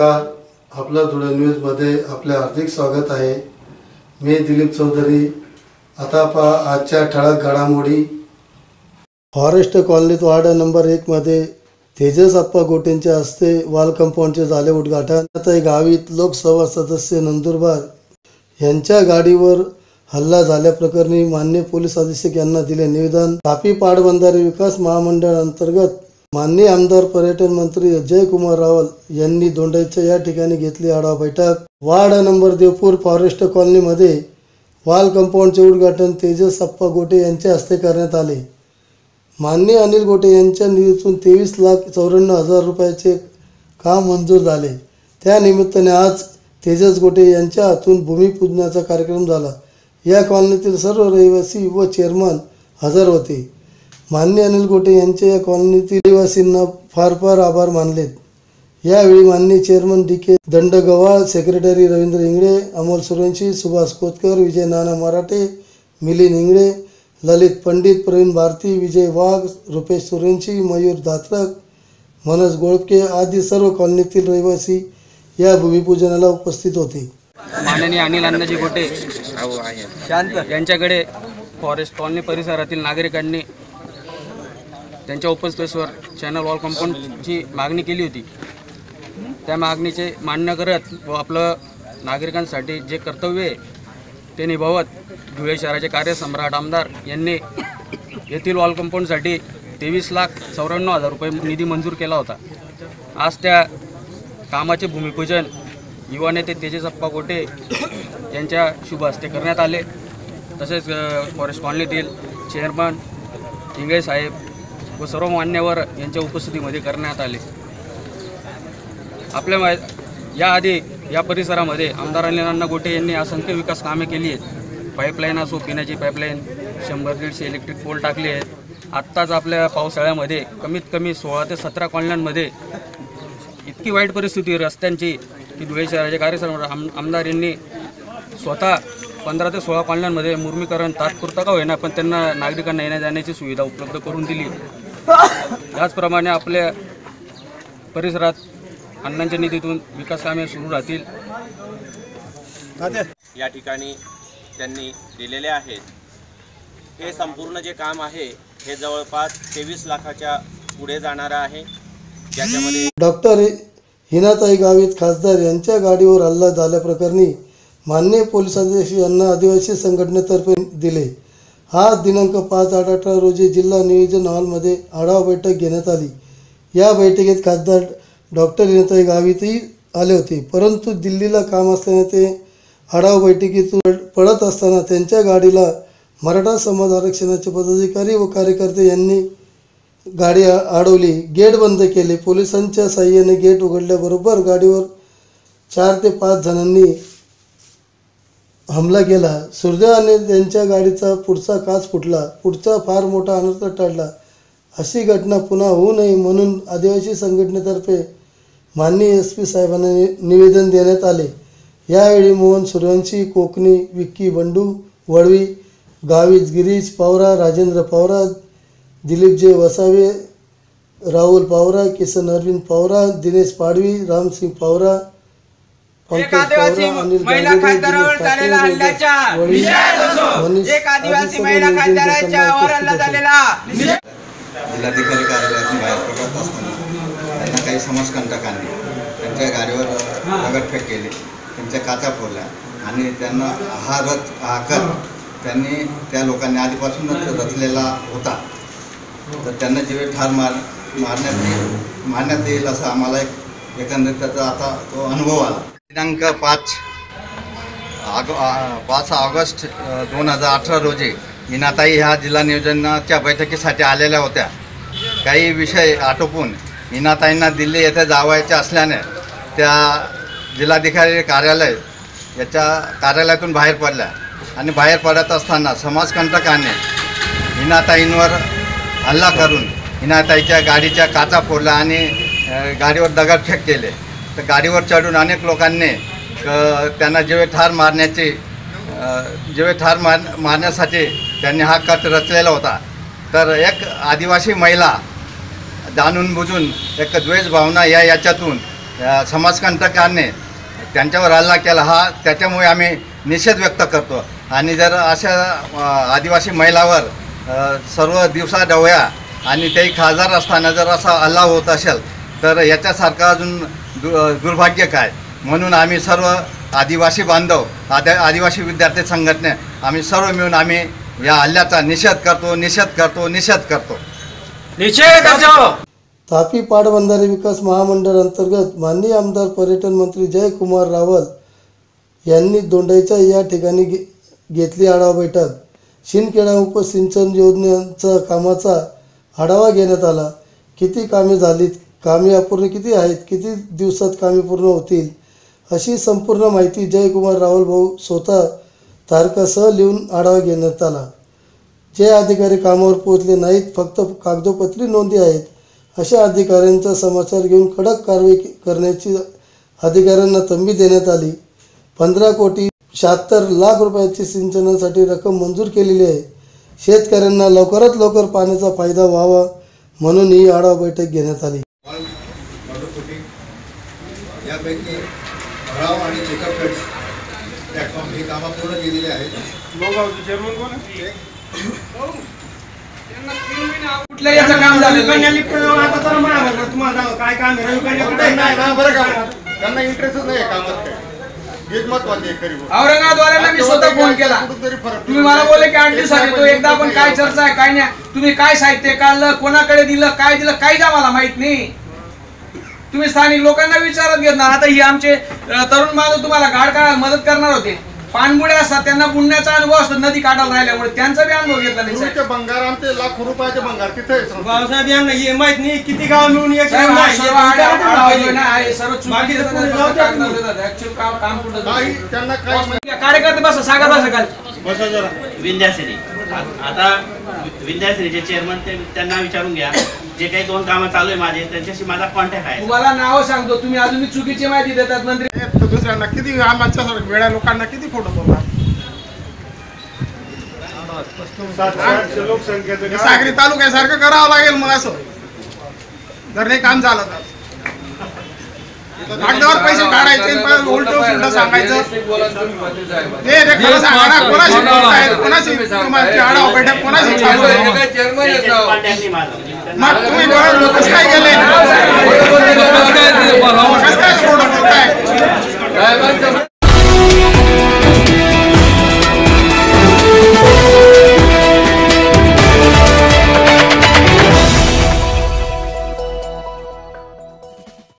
नमस्कार. आपला धुळे न्यूजमध्ये आपले हार्दिक स्वागत आहे. मी दिलीप चौधरी. आता पहा आजच्या ठळक घडामोडी. फॉरेस्ट कॉलनीत वार्ड नंबर एकमध्ये तेजस अप्पा गोटेंच्या हस्ते वॉल कंपाऊंडचे झाले उद्घाटन. आता गावीत लोकसभा सदस्य नंदुरबार यांच्या गाडीवर हल्ला झाल्याप्रकरणी मान्य पोलीस अधीक्षक यांना दिले निवेदन. तापी पाटबंधारे विकास महामंडळ अंतर्गत माननीय आमदार पर्यटन मंत्री जयकुमार रावल यांनी दोंडाईच्या या ठिकाणी घेतली आढावा बैठक. वार्ड नंबर देवपूर फॉरेस्ट कॉलनीमध्ये वाल कंपाऊंडचे उद्घाटन तेजस अप्पा गोटे यांच्या हस्ते करण्यात आले. माननीय अनिल गोटे यांच्या निधीतून तेवीस लाख चौऱ्याण्णव हजार रुपयाचे काम मंजूर झाले. त्यानिमित्ताने आज तेजस गोटे यांच्या हातून भूमिपूजनाचा कार्यक्रम झाला. या कॉलनीतील सर्व रहिवासी व चेअरमन हजर होते. मान्य अनिल गोटे यांच्या या कॉलनीतील रहिवासींना फार फार आभार मानलेत यावेळी मान्य chairman D K Dandgawal secretary Ravindra Ingale Amol Suravanshi Subhash Kotkar Vijay Nana Marathe Milind Ingale Lalit Pandit Pravin Bharati Vijay Wagh Rupesh Suravanshi Mayur Datrak Manoj Golpake आदी सर्व कॉलनीतील रहिवासी या भूमिपूजनाला उपस्थित होते. माननीय अनिल अण्णाजी गोटे शांत. यांच्याकडे फॉरेस्ट कॉलनी परिसरातील नागरिकांनी त्यांच्या उपस्थितीवर चॅनल वॉल कंपाऊंडची मागणी केली होती. त्या मागणीचे मान्य करत व आपलं नागरिकांसाठी जे कर्तव्य आहे ते निभावत धुळे शहराचे कार्यसम्राट आमदार यांनी येथील वॉल कंपाऊंडसाठी तेवीस लाख चौऱ्याण्णव हजार रुपये निधी मंजूर केला होता. आज त्या कामाचे भूमिपूजन युवा नेते तेजसप्पा गोटे यांच्या शुभ हस्ते करण्यात आले. तसेच फॉरेस्ट कॉलनीतील चेअरमन इंगळे साहेब व सर्व मान्यवर यांच्या उपस्थितीमध्ये करण्यात आले. आपल्या मा याआधी या परिसरामध्ये आमदार अनिल गोटे यांनी असंख्य विकास कामे केली आहेत. पाईपलाईन असो पिण्याची पाईपलाईन शंभर दीडशे इलेक्ट्रिक पोल टाकले आहेत. आत्ताच आपल्या पावसाळ्यामध्ये कमीत कमी सोळा ते सतरा कॉलन्यांमध्ये इतकी वाईट परिस्थिती रस्त्यांची की धुळे शहराचे कार्यसम्राट आम आमदार यांनी स्वतः पंधरा ते सोळा कॉलन्यांमध्ये मुर्मीकरण तात्पुरता का होईना पण त्यांना नागरिकांना येण्या जाण्याची सुविधा उपलब्ध करून दिली. त्याचप्रमाणे आपल्या परिसरात अण्णांच्या निधीतून विकास कामे सुरू राहतील. या ठिकाणी त्यांनी दिलेले आहेत. हे संपूर्ण जे काम आहे हे जवळपास तेवीस लाखाच्या पुढे जाणारं आहे. ज्याच्यामध्ये डॉक्टर हिनाताई गावित खासदार यांच्या गाडीवर हल्ला झाल्याप्रकरणी मान्य पोलीस अधीक्षक यांना आदिवासी संघटनेतर्फे दिले. आज दिनांक पाच आठ अठरा रोजी जिल्हा नियोजन हॉलमध्ये आढावा बैठक घेण्यात आली. या बैठकीत खासदार डॉक्टर विनताई गावितही आले होते. परंतु दिल्लीला काम असल्याने ते आढावा बैठकीतून पडत असताना त्यांच्या गाडीला मराठा समाज आरक्षणाचे पदाधिकारी व कार्यकर्ते यांनी गाडी अडवली. गेट बंद केले. पोलिसांच्या साह्याने गेट उघडल्याबरोबर गाडीवर चार ते पाच जणांनी हमला केला. सुरदेवाने त्यांच्या गाडीचा पुढचा काच फुटला. पुढचा फार मोठा अनर्थ टळला. अशी घटना पुन्हा होऊ नये म्हणून आदिवासी संघटनेतर्फे माननीय एस पी साहेबांना निवेदन देण्यात आले. यावेळी मोहन सूर्यवंशी कोकणी विक्की बंडू वळवी गावीज गिरीश पावरा राजेंद्र पावरा दिलीप जे वसावे राहुल पावरा किसन अरविंद पावरा दिनेश पाडवी रामसिंग पावरा पवारा अनिल महिला खासदारावर झालेला हल्ल्याच्या एक आदिवासी आदी महिला खासदाराच्या वर हल्ला. झालेला जिल्हाधिकारी कार्यालयातून बाहेर पडत असताना त्यांना काही समाजकंटकांनी त्यांच्या गाडीवर दगडफेक केली. त्यांच्या काचा फोडल्या. आणि त्यांना हा रथ हा त्यांनी त्या लोकांनी आधीपासूनच रचलेला होता. तर त्यांना जीवे ठार मार मारण्यात येईल मारण्यात येईल असं आम्हाला एक एकंदरीत त्याचा आता तो अनुभव आला. दिनांक पाच ऑग पाच ऑगस्ट दोन हजार अठरा रोजी हिनाताई ह्या जिल्हा नियोजनाच्या बैठकीसाठी आलेल्या होत्या. काही विषय आटोपून हिनाताईंना दिल्ली येथे जावायचे असल्याने त्या जिल्हाधिकारी कार्यालय याच्या कार्यालयातून बाहेर पडल्या आणि बाहेर पडत असताना समाजकंटकाने हिनाताईंवर हल्ला करून हिनाताईच्या गाडीच्या काचा फोडल्या आणि गाडीवर दगडफेक केले. तर गाडीवर चढून अनेक लोकांनी क- त्यांना जेवे ठार मारण्याचे जेवे ठार मार मारण्यासाठी त्यांनी हा कट रचलेला होता. तर एक आदिवासी महिला जाणून बुजून एक द्वेष भावना या याच्यातून समाजकंटकाने समाजकंटकांनी त्यांच्यावर हल्ला केला. हा त्याच्यामुळे आम्ही निषेध व्यक्त करतो. आणि जर अशा आदिवासी महिलावर सर्व दिवसा डवया आणि तेही खासदार असताना जर असा हल्ला होत असेल तर याच्यासारखा अजून दु दुर्भाग्य काय? म्हणून आम्ही सर्व आदिवासी बांधव आदि आदिवासी विद्यार्थी संघटने आम्ही सर्व मिळून आम्ही या हल्ल्याचा निषेध करतो निषेध करतो निषेध करतो. तापी पाटबंधारे विकास महामंडळ अंतर्गत माननीय आमदार पर्यटन मंत्री जयकुमार रावल यांनी दोंडाईच्या या ठिकाणी घे घेतली आढावा बैठक. शिंदखेडा उपसिंचन योजनेचा कामाचा आढावा घेण्यात आला. किती कामे झालीत? कामे अपूर्ण किती आहेत? किती दिवसात कामे पूर्ण होतील? अशी संपूर्ण माहिती जयकुमार रावल भाऊ स्वतः तारकासह लिहून आढावा घेण्यात आला. जे अधिकारी कामावर पोहोचले नाहीत फक्त कागदोपत्री नोंदी आहेत अशा अधिकाऱ्यांचा समाचार घेऊन कडक कारवाई करण्याची अधिकाऱ्यांना तंबी देण्यात आली. पंधरा कोटी शहात्तर लाख रुपयाची सिंचनासाठी रक्कम मंजूर केलेली आहे. शेतकऱ्यांना लवकरात लवकर पाण्याचा फायदा व्हावा म्हणून ही आढावा बैठक घेण्यात आली. यापैकी भराव आणि चेकअप प्लॅटफॉर्म ही कामं पूर्ण केलेली आहेत. कुठल्या याचं काम झालं त्यांना इंटरेस्टच नाही कामात काय मी स्वतः फोन केला कुठंतरी फरक तुम्ही मला बोलले की आठ दिवसात येतो एकदा आपण काय चर्चा आहे काय नाही. तुम्ही काय साहित्य काढलं कोणाकडे दिलं काय दिलं काहीच आम्हाला माहीत नाही. तुम्ही स्थानिक लोकांना विचारत घेणार आता ही आमचे तरुण माणूस तुम्हाला गाड काढायला मदत करणार होते. पाणबुड्या असतात त्यांना बुडण्याचा अनुभव असतो नदी काढायला राहिल्यामुळे त्यांचा बी अनुभव घेतला नाही भंगार आमचे लाखो रुपयाचे भंगार तिथे. भाऊसाहेब यांना हे माहीत नाही किती गाव मिळून एक ना, कार्यकर्ते बसा सागर बसा खाली. विंध्याश्री आ- आता विंध्याश्रीचे चेअरमन ते त्यांना विचारून घ्या. जे काही दोन कामं चालू आहे माझे त्यांच्याशी माझा कॉन्टॅक्ट आहे. तुम्हाला नाव सांगतो. तुम्ही अजून चुकीची माहिती देतात मंत्री. तर दुसऱ्यांना किती आमच्या वेळा लोकांना किती फोटो बोलतात सागरी तालुक्यासारखं करावं लागेल मग असं. जर नाही काम झालं तर. पैसे काढायचे उलट सुलट सांगायचं. हे रे खरं सांगा ना कोणाशी बोलतायत, कोणाशी आढावा बैठक कोणाशी चालू आहे मग तुम्ही कसं काय गेले